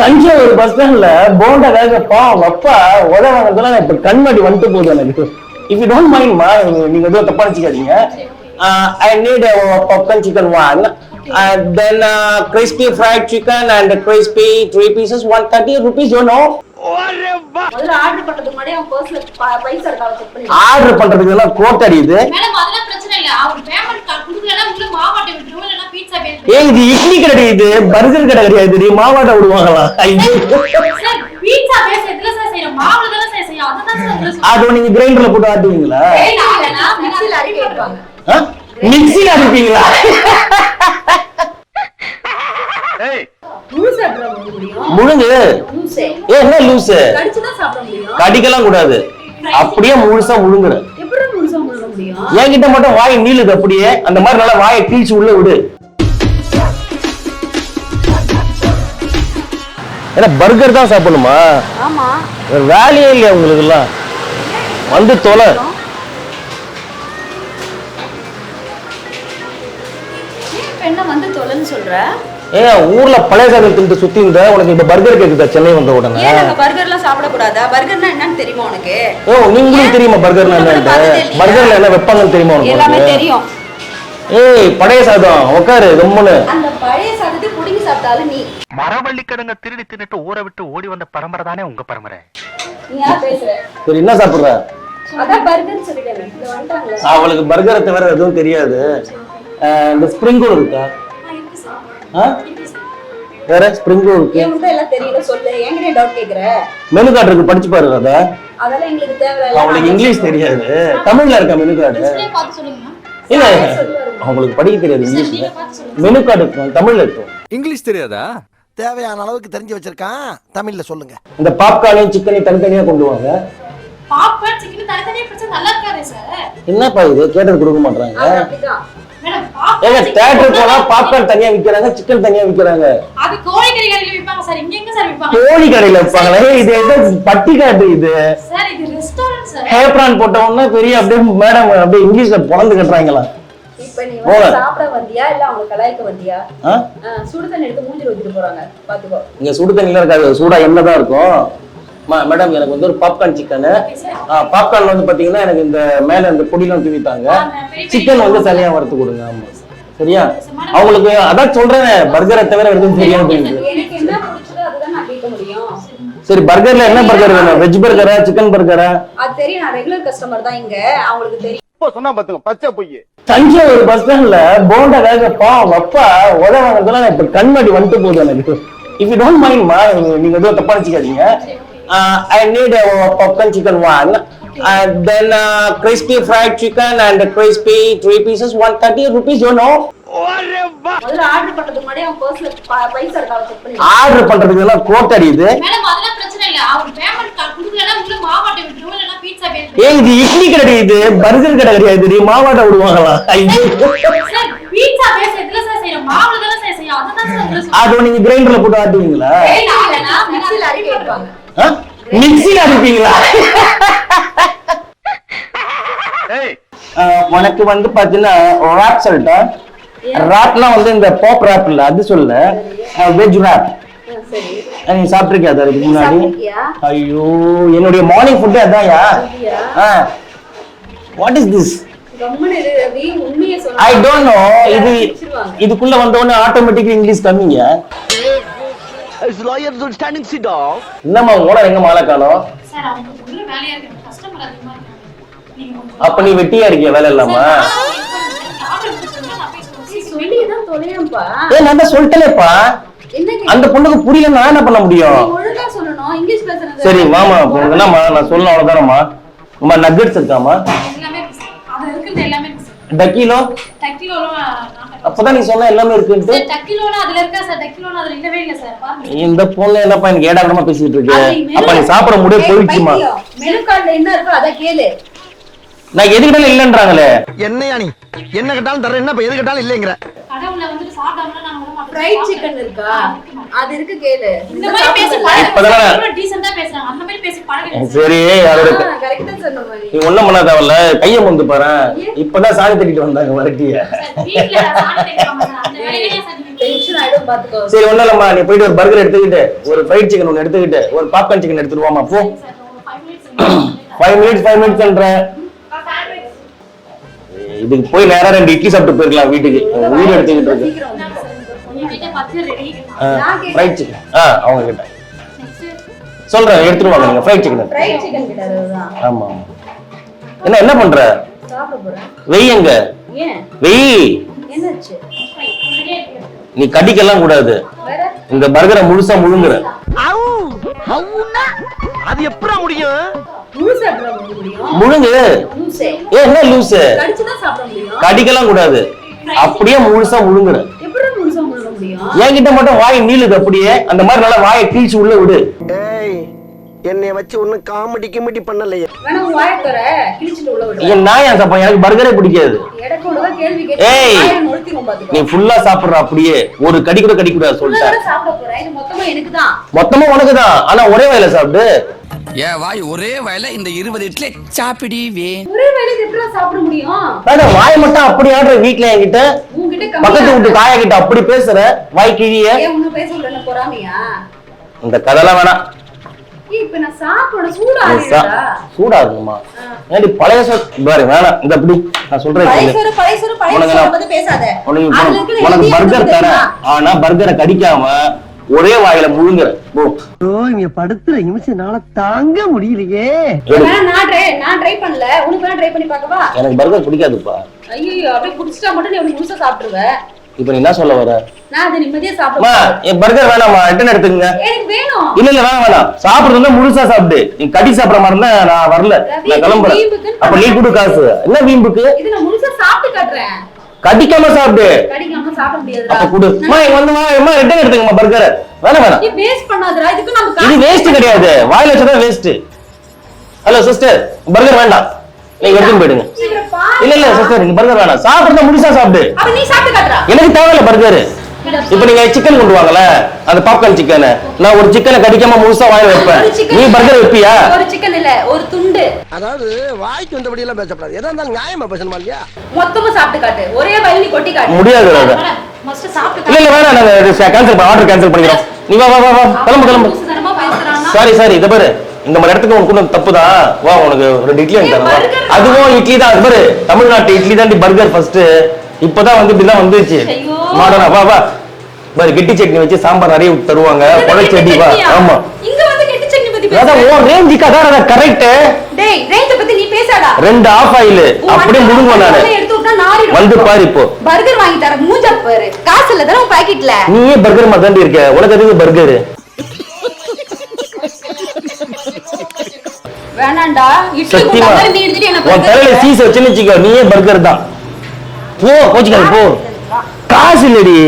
Thanjavur bus ஸ்டாண்ட்ல போண்டா வேக பாவம் அப்பா உத வாங்குறதுலாம் நான் இப்ப கண்மாடி வந்துட்டு போகுது எனக்கு. இஃப் யூ டோன்ட் மைண்ட் மா நீங்க எதுவும் தப்பா நினைச்சுக்காதீங்க. I need popcorn chicken one then crispy fried chicken and crispy three pieces one thirty rupees முதல்ல ஆர்டர் பண்றதுக்கு கோட் அடியுது. ஏய் இது இட்லி கடை இது? பர்கர் கடை கிடையாது இது மாவாட்ட விடுவாங்களா? அது நீங்க கிரைண்டர்ல போட்டு ஆட்டுவீங்களா? மிக்சில அடிப்பீங்களா? முழுங்கு. ஏ என்ன லூசு கடிக்கலாம் கூடாது. அப்படியே முழுசா முழுங்குற எப்படி முழுசா முழுங்க முடியும் என்கிட்ட மட்டும் வாய் நீளுது அப்படியே. அந்த மாதிரி நல்லா வாயை கீழ்ச்சி உள்ள விடு. ஏன்னா பர்கர் தான் சாப்பிடணுமா? ஆமா. வேற வேலையே இல்லையா உங்களுக்கு எல்லாம் வந்து தொலை. என்ன வந்து தொலைன்னு சொல்ற? ஏன் ஊர்ல பழைய சாதம் தின்ட்டு சுத்தி இருந்த உனக்கு இப்ப பர்கர் கேக்குதா? சென்னை வந்த உடனே. ஏன் நாங்க பர்கர்லாம் சாப்பிட கூடாதா பர்கர்னா என்னன்னு தெரியுமா உனக்கு? ஓ நீங்களும் தெரியுமா பர்கர்னா இல்லையா? பர்கர்ல என்ன வைப்பாங்கன்னு தெரியுமா எல்லாமே உனக்கு? தெரியும். ஏய் பழைய சாதம் உட்காரு கம்முன்னு அந்த பழைய சாதத்தை புடுங்கி சாப்பிட்டாலும் நீ. மரவள்ளிக்கிழங்க திருடி தின்னுட்டு ஊரை விட்டு ஓடி வந்த பரம்பரை தானே உங்க பரம்பரை? நீ யார் பேசுற? சரி என்ன சாப்பிடுற? அதான் பர்கர் சொல்லிட்டேன். அவளுக்கு பர்கரை தவிர எதுவும் தெரியாது. இந்த ஸ்ப்ரிங் ரோல் இருக்கா? வேற? ஸ்ப்ரிங் ரோல் இருக்கு எல்லாம் தெரியல சொல்லு. என்கிட்ட டவுட் கேக்குற? மெனு கார்டு இருக்கு படிச்சு பாரு அத. அதெல்லாம் எங்களுக்கு தேவையில்ல. அவளுக்கு இங்கிலீஷ் தெரியாது. தமிழ்ல இருக்க மெனு கார்டு டிஸ்ப்ளே பார்த்து சொல்லுங்க இல்ல அவங்களுக்கு படிக்க தெரியாது இங்கிலீஷ்ல மெனு கார்டு இருக்கும் தமிழ்ல இருக்கும் இங்கிலீஷ் தெரியாதா? தேவையான அளவுக்கு தெரிஞ்சு வச்சிருக்கான். தமிழ்ல சொல்லுங்க. இந்த பாப்கார்னையும் சிக்கனையும் தனித்தனியா கொண்டு வாங்க. பாப்கார்ன் சிக்கன் தனித்தனியா பிரச்சனை நல்லா இருக்காதே சார் என்னப்பா இது? கேட்டது கொடுக்க மாட்டாங்க ஏங்க தேட்டர் போனா பாப்கார்ன் தனியா விக்கிறாங்க சிக்கன் தனியா விக்கிறாங்க. அது கோழிக்கறி கடையில விப்பாங்க சார் இங்க எங்க சார் விப்பாங்க? கோழி கடையில வைப்பாங்களே ஏய், இது எந்த பட்டி காட்டு இது? சார் இது ரெஸ்டாரண்ட் சார். ஹேப்ரான் போட்ட உடனே பெரிய அப்படியே மேடம் அப்படியே இங்கிலீஷ்ல பொழந்து கட்டுறாங்களா? இப்ப நீ போல. வந்து சாப்பிட வந்தியா இல்ல அவங்களுக்கு கலாய்க்க வந்தியா? ஆ? ஆ, சுடு தண்ணி எடுத்து மூஞ்சில ஊத்திட்டு போறாங்க. பாத்துக்கோ. இங்க சுடு தண்ணிலாம் இருக்காது சூடா எண்ணெய் தான் இருக்கும். மேடம் எனக்கு வந்து ஒரு பாப்கார்ன் சிக்கனு பாப்கார்ன் வந்து பாத்தீங்கன்னா எனக்கு இந்த மேல இந்த பெரிய பெரிய சிக்கன் வந்து தனியா வறுத்து கொடுங்க ஆமா. சரியா? அவங்களுக்கு அதான் சொல்றேன் பர்கரை தவிர எதுவும் தெரியாது எனக்கு என்ன பிடிச்சதோ அதுதான் நான் கேட்க முடியும். சரி பர்கர்ல என்ன பர்கர் வேணும்? வெஜ் பர்கரா சிக்கன் பர்கரா அது தெரியும் நான் ரெகுலர் கஸ்டமர் தான் இங்க. அவங்களுக்கு தெரியும். சொன்னா பாத்துங்க பச்சை பொய்யே தஞ்சாவூர் பஸ் ஸ்டாண்ட்ல போண்டா வேக பாவம் அப்பா உத வாங்குறதுலாம் நான் இப்ப கண்மாடி வந்துட்டு போகுது எனக்கு. இஃப் யூ டோன்ட் மைண்ட் மா நீங்க எதுவும் தப்பா நினைச்சுக்காதீங்க. I need popcorn chicken one then crispy fried chicken and crispy three pieces one thirty rupees you know முதல்ல ஆர்டர் பண்றதுக்கு முன்னாடி அவன் பர்ஸ்ல பைசா இருக்கா செக் பண்ணி ஆர்டர் பண்றதுக்கு எல்லாம் கோட் அடியுது. மேடம் அதெல்லாம் பிரச்சனை இல்ல. அவர் பேமெண்ட் கொடுக்கலனா உள்ள மாவாட்டை விட்டுருவோம் இல்லனா பீட்சா பேர் ஏய் இது இட்லி கடை இது. பர்கர் கடை கிடையாது. இது மாவாட்ட விடுவாங்களா? ஐயோ. சார் பீட்சா பேஸ் எதுல சார் செய்யறோம் மாவுல தானே சார் செய்யும் அதான் சார் உங்களை சொல்றேன். அது நீங்க கிரைண்டர்ல போட்டு ஆட்டுவீங்களா? மிக்ஸில அரைக்க வைப்பாங்க ஆ? மிக்சில அடிப்பீங்களா? உனக்கு வந்து பாத்தீங்கன்னா ராப் சொல்லட்டா. ராப்னா வந்து இந்த பாப் ராப் இல்ல அது சொல்ல. வெஜ் ராப் நீ சாப்பிட்டிருக்கியா அது அதுக்கு முன்னாடி? ஐயோ என்னுடைய மார்னிங் ஃபுட்டே அதான்யா? What is this I don't know இது. இதுக்குள்ள வந்த உடனே ஆட்டோமேட்டிக் இங்கிலீஷ் கம்மிங்க. ஸ்டாண்டிங் சிட் ஆஃப் என்னம்மா ஓனர் எங்க மாலை காணோம்? சார் அவங்க உள்ள வேலையா இருக்கு கஸ்டமர் அதிகமா இருக்காங்க. அப்ப நீ வெட்டியா இருக்கிய? வேலை இல்லாம? ஏ நான் தான் சொல்லிட்டேனேப்பா. அந்த பொண்ணுக்கு புரியல நான் என்ன பண்ண முடியும்? நீ ஒழுங்கா சொல்லணும். இங்கிலீஷ் பேசுறது. சரி உனக்கு என்னம்மா? நான் சொல்ல அவ்வளவுதானம்மா? அம்மா நக்கெட்ஸ் இருக்காமா எல்லாமே இருக்கு சார். அது இருக்குது எல்லாமே இருக்கு சார். டக்கிலோ? டக்கிலோலாம் அப்பதான் நீ சொன்ன எல்லாமே இருக்குன்ட்டு. சார் டக்கிலோலாம் அதுல இருக்கா சார்? டக்கிலோலாம் அதுல இல்லவே இல்ல சார். பாருங்க இந்த பொண்ணு என்னப்பா எனக்கு ஏடாகமா பேசிட்டு இருக்கு? அது menu- அப்ப நீ சாப்பிட முடிய போயிடுச்சுமா? பைத்தியம். மெனு கார்டுல என்ன இருக்கோ அதை கேளு. நான் எதுக்கிட்டாலும் இல்லைன்றாங்களே. என்னையா நீ? என்ன கேட்டாலும் தர என்ன இப்ப எது கேட்டாலும் இல்லைங்கிற. ஃப்ரைட் சிக்கன் இருக்கா? அது இருக்கு கேளு. இந்த மாதிரி பேசி இப்பதானே- பழகுங்க டீசெண்டா பேசுறாங்க அந்த மாதிரி பேசி பழகுங்க சரி அதோட கரெக்டா சொன்ன மாதிரி. நீ ஒண்ணும் பண்ண தேவையில்ல கையை வந்து பாரு. இப்பதான் சாணி தட்டிட்டு வந்தாங்க வரட்டிய வீட்ல சாணி சார் இல்லம்மா. நீ போயிட்டு ஒரு பர்கர் எடுத்துக்கிட்டு ஒரு ஃப்ரைட் சிக்கன் ஒன்னு எடுத்துக்கிட்டு ஒரு பாப்கார்ன் சிக்கன் எடுத்துட்டு வாமா போ. சார் ஒரு 5 மினிட்ஸ் ஃபைவ் மினிட்ஸ் ஃபைவ் மினிட்ஸ்ன்றேன் இதுக்கு போய் நேரா ரெண்டு இட்லி சாப்பிட்டு போயிருக்கலாம் வீட்டுக்கு. வீடு எடுத்துக்கிட்டு இருக்கு. ஃப்ரைட் சிக்கன் ஆ அவங்க கிட்ட சொல்றேன் எடுத்துட்டு வாங்க நீங்க ஃப்ரைட் சிக்கன் ஃப்ரைட் சிக்கன் கிட்ட ஆமா ஆமா. என்ன என்ன பண்ற? சாப்பிட போறேன். வெய் எங்க? ஏன்? வெய். என்னாச்சு? நீ கடிக்கலாம் கூடாது. இந்த பர்கரை முழுசா முழுங்குற. அது எப்படா முடியும்? முழுங்கு லூசே. ஏ என்ன லூசு? கடிச்சுதான் சாப்பிட முடியும். கடிக்கலாம் கூடாது. அப்படியே முழுசா முழுங்குற எப்படி முழுசா முழுங்க முடியும் என்கிட்ட மட்டும் வாய் நீளுது அப்படியே. அந்த மாதிரி நல்லா வாயை கீழ்ச்சி உள்ள விடு. என்னைய வச்சு ஒன்னும் காமெடி கிமெடி பண்ணலையே. நான் ஏன் சாப்பிட எனக்கு பர்கரே பிடிக்காது. ஏய். நீ ஃபுல்லா சாப்பிடுற அப்படியே. ஒரு கடி கூட கடிக்க கூடாது சொல்லிட்டேன் மொத்தமா எனக்கு தான் மொத்தமா உனக்கு தான் ஆனா ஒரே வயல சாப்பிடு. என் வாய் ஒரே வயல இந்த இருபது இட்லி சாப்பிடி வே ஒரே எப்படி சாப்பிட முடியும்? வேணா வாய் மட்டும் அப்படி ஆடுற வீட்டுல என்கிட்ட பக்கத்து வீட்டு காயா கிட்ட அப்படி பேசுற? வாய் கிழிய. இந்த கதைலாம் வேணாம். சூடா பழைய பாரு வேணாம். இந்த அப்படி நான் சொல்றேன் உனக்கு பர்கர் தரேன்? ஆனா பர்கரை கடிக்காம ஒரே வாயில முழுங்குற. இங்க படுத்துற நிமிஷம்னால தாங்க முடியலையே. நான் ட்ரை நான் ட்ரை பண்ணல. உனக்கு வேணா ட்ரை பண்ணி பார்க்கவா? எனக்கு பர்கர் பிடிக்காதுப்பா. ஐயோ அப்படியே குடிச்சிட்டா மட்டும் நீ உனக்கு முழுசா சாப்பிட்டுருவ. இப்ப நீ என்ன சொல்ல வர? நான் அதை நிம்மதியா சாப்பிடுவேன் என் பர்கர் வேணாமா எனக்கு வேணும். இல்ல இல்ல வேணாம் வேணாம். சாப்பிடுறதுன்னா முழுசா சாப்பிடு. நீ கடி சாப்பிடுற மாதிரி இருந்தா நான் வரல. நான் கிளம்புறேன். வீம்புக்குன்னு அப்ப நீ கொடு காசு. என்ன வீம்புக்கு? இது நான் முழுசா சாப்பிட்டு காட்டுறேன். கடிக்காம சாப்பிடு. கடிக்காம சாப்பிட முடியாதுடா. அப்ப கொடு. அம்மா இங்க வந்து அம்மா ரிட்டன் எடுத்துக்கம்மா பர்கர் வேணாம் வேணாம். நீ வேஸ்ட் பண்ணாதடா. இதுக்கு நம்ம இது வேஸ்ட் கிடையாது. வாயில வச்சதான் வேஸ்ட் ஹலோ சிஸ்டர் பர்கர் வேண்டாம். நீங்க எடுத்துன்னு போயிடுங்க. இல்ல இல்ல சிஸ்டர் நீங்க பர்கர் வேணாம். சாப்பிடுறத முழுசா சாப்பிடு. அப்ப நீ சாப்பிட்டு காட்டுறா எனக்கு தேவையில்ல பர்கர் இப்ப நீங்க சிக்கன் கொண்டு வாங்கல அந்த பாப்கார்ன் சிக்கன் நான் ஒரு சிக்கனை கடிக்காம முழுசா வாயில வைப்பேன். நீ பர்கர் வைப்பியா? ஒரு சிக்கன் இல்ல ஒரு துண்டு. அதாவது வாய்க்கு வந்தபடி எல்லாம் பேசக்கூடாது எதா இருந்தாலும் நியாயமா பேசணுமா இல்லையா? மொத்தமா சாப்பிட்டு காட்டு. ஒரே வயல் நீ கொட்டி காட்டு. முடியாது ராதா. மஸ்ட் சாப்பிட்டு இல்ல இல்ல வேணாம். நாங்க கேன்சல் ஆர்டர் கேன்சல் பண்ணிக்கிறோம். நீ வா வா வா வா. கிளம்பு கிளம்பு. சாரி சாரி இத பாரு. இந்த மாதிரி இடத்துக்கு உனக்கு கொண்டு தப்பு தான். வா உனக்கு ரெண்டு இட்லி வாங்கி. அதுவும் இட்லி தான். அது பாரு. தமிழ்நாட்டு இட்லி தான் பர்கர் ஃபர்ஸ்ட் இப்பதான் வந்து இப்படிதான் வந்துச்சு ஐயோ. மாடனா வா வா. பாரு கெட்டி சட்னி வச்சு சாம்பார் நிறைய தருவாங்க. புழைச்செடி வா. ஆமா. இங்க வந்து கெட்டி சட்னி பத்தி அதான் பேசுற உன் ரேஞ்சுக்கு அதான் கரெக்ட் டேய் ரேஞ்ச பத்தி நீ பேசாடா ரெண்டு ஆஃப் ஆயில் அப்படியே முழுங்குவேன் நானு. வந்து பாரு இப்போ. பர்கர் வாங்கி தர மூஞ்சா பாரு. காசு இல்ல தானே பாக்கெட்ல நீயே பர்கர் மாதிரி தாண்டி இருக்க? உனக்கு பர்கர் வேணாண்டா. இட்லி மாதிரி நீ எடுத்துட்டு என்ன உன் தலையில சீஸ் வச்சுன்னு வச்சுக்கோ. நீயே பர்கர் தான்? போ கோச்சிக்காது போ. காசு இல்லடி